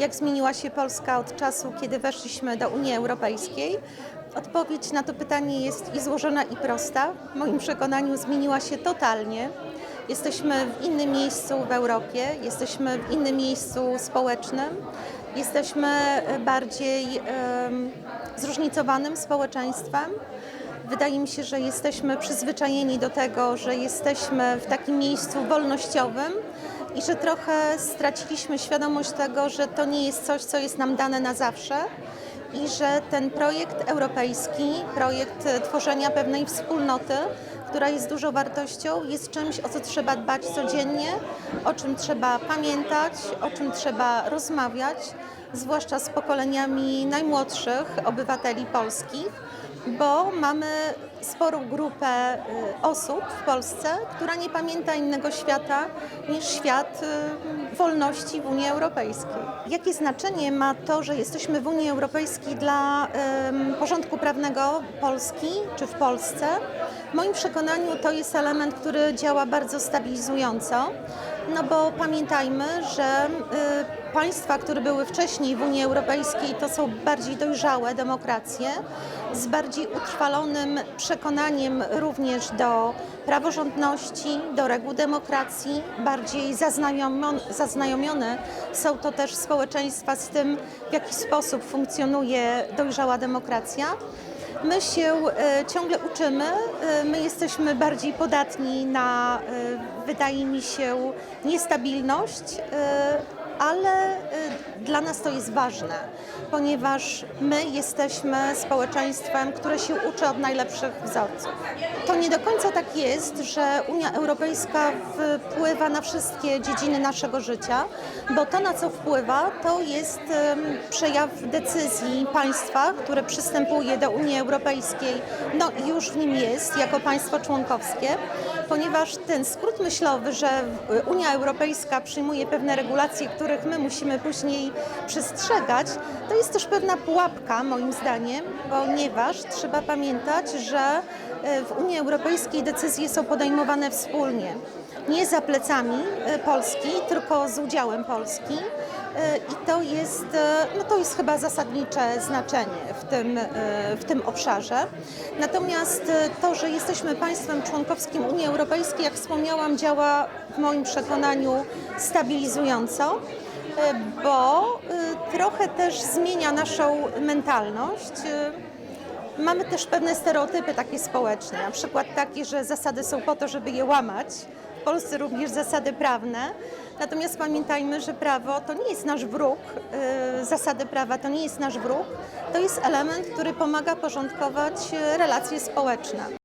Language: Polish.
Jak zmieniła się Polska od czasu, kiedy weszliśmy do Unii Europejskiej? Odpowiedź na to pytanie jest i złożona, i prosta. W moim przekonaniu zmieniła się totalnie. Jesteśmy w innym miejscu w Europie, jesteśmy w innym miejscu społecznym, jesteśmy e, bardziej zróżnicowanym społeczeństwem. Wydaje mi się, że jesteśmy przyzwyczajeni do tego, że jesteśmy w takim miejscu wolnościowym i że trochę straciliśmy świadomość tego, że to nie jest coś, co jest nam dane na zawsze i że ten projekt europejski, projekt tworzenia pewnej wspólnoty, która jest dużą wartością, jest czymś, o co trzeba dbać codziennie, o czym trzeba pamiętać, o czym trzeba rozmawiać, zwłaszcza z pokoleniami najmłodszych obywateli polskich, bo mamy sporą grupę y, osób w Polsce, która nie pamięta innego świata niż świat y, wolności w Unii Europejskiej. Jakie znaczenie ma to, że jesteśmy w Unii Europejskiej dla porządku prawnego Polski czy w Polsce? W moim przekonaniu to jest element, który działa bardzo stabilizująco, no bo pamiętajmy, że y, państwa, które były wcześniej w Unii Europejskiej, to są bardziej dojrzałe demokracje z bardziej utrwalonym przekonaniem również do praworządności, do reguł demokracji, bardziej zaznajomione, zaznajomione są to też społeczeństwa z tym, w jaki sposób funkcjonuje dojrzała demokracja. My się e, ciągle uczymy, e, my jesteśmy bardziej podatni na, e, wydaje mi się, niestabilność, ale e, dla nas to jest ważne, ponieważ my jesteśmy społeczeństwem, które się uczy od najlepszych wzorców. To nie do końca tak jest, że Unia Europejska wpływa na wszystkie dziedziny naszego życia, bo to, na co wpływa, to jest przejaw decyzji państwa, które przystępuje do Unii Europejskiej, no i już w nim jest, jako państwo członkowskie, ponieważ ten skrót myślowy, że Unia Europejska przyjmuje pewne regulacje, których my musimy później przestrzegać, to jest też pewna pułapka, moim zdaniem, ponieważ trzeba pamiętać, że e, w Unii Europejskiej decyzje są podejmowane wspólnie. Nie za plecami e, Polski, tylko z udziałem Polski. E, I to jest, e, no to jest chyba zasadnicze znaczenie w tym, e, w tym obszarze. Natomiast to, że jesteśmy państwem członkowskim Unii Europejskiej, jak wspomniałam, działa w moim przekonaniu stabilizująco bo trochę też zmienia naszą mentalność. Mamy też pewne stereotypy takie społeczne, na przykład takie, że zasady są po to, żeby je łamać. W Polsce również zasady prawne. Natomiast pamiętajmy, że prawo to nie jest nasz wróg, e, zasady prawa to nie jest nasz wróg, to jest element, który pomaga porządkować e, relacje społeczne.